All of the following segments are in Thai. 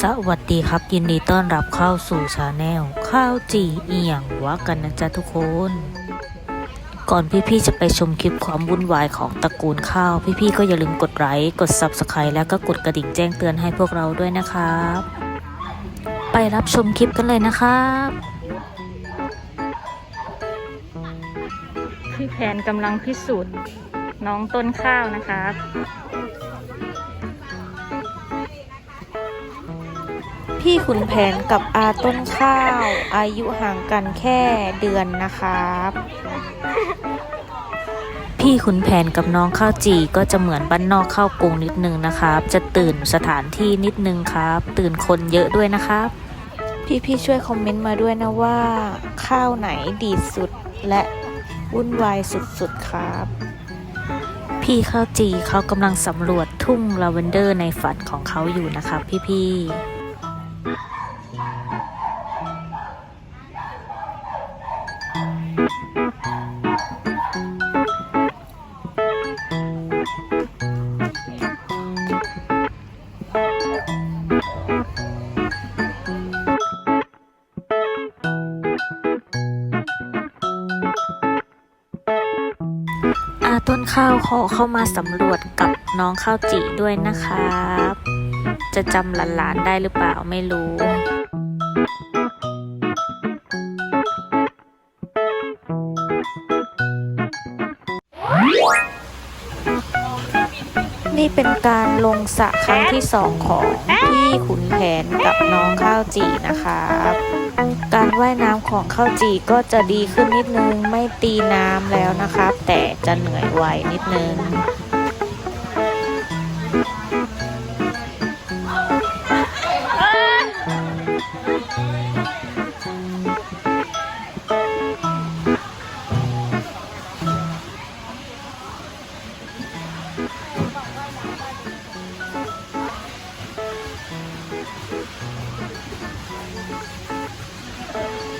สวัสดีครับยินดีต้อนรับเข้าสู่ชาแนลข้าวจีเอียงวะกันนะจ๊ะทุกคน ก่อนพี่ๆจะไปชมคลิปความวุ่นวายของตระกูลข้าว พี่ๆก็อย่าลืมกดไลค์กด Subscribe แล้วก็กดกระดิ่งแจ้งเตือนให้พวกเราด้วยนะครับ ไปรับชมคลิปกันเลยนะครับพี่แผนกำลังพิสูจน์น้องต้นข้าวนะครับ พี่ขุนแผนกับอาต้นข้าว อายุห่างกันแค่เดือนนะครับ พี่ขุนแผนกับน้องข้าวจีก็จะเหมือนบ้านนอกเข้ากรุงนิดนึงนะครับ จะตื่นสถานที่นิดนึงครับ ตื่นคนเยอะด้วยนะครับ พี่ๆช่วยคอมเมนต์มาด้วยนะว่า ข้าวไหนดีสุดและวุ่นวายสุดๆครับ พี่ข้าวจีเขากำลังสำรวจทุ่งลาเวนเดอร์ในฝันของเขาอยู่นะครับพี่ๆ อาต้นข้าวขอเข้ามาสำรวจกับน้องข้าวจีด้วยนะครับ จะจำหลานๆได้หรือเปล่าไม่รู้นี่เป็นการลงสระครั้งที่สองของพี่ขุนแผนกับน้องข้าวจีนะครับการว่ายน้ำของข้าวจีก็จะดีขึ้นนิดนึงไม่ตีน้ำแล้วนะครับ แต่จะเหนื่อยไวนิดนึง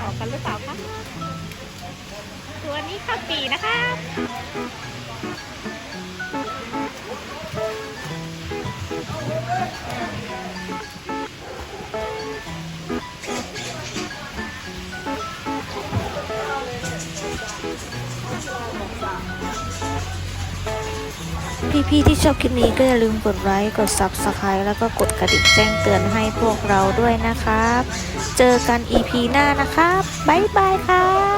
ออกกันหรือเปล่าคะตัวนี้ข้าวปีนะคะ พี่ๆที่ชอบคลิปนี้ก็อย่าลืมกดไลค์กด Subscribe แล้วก็กดกระดิ่งแจ้งเตือนให้พวกเราด้วยนะครับ เจอกัน EP หน้านะครับ บ๊ายบายครับ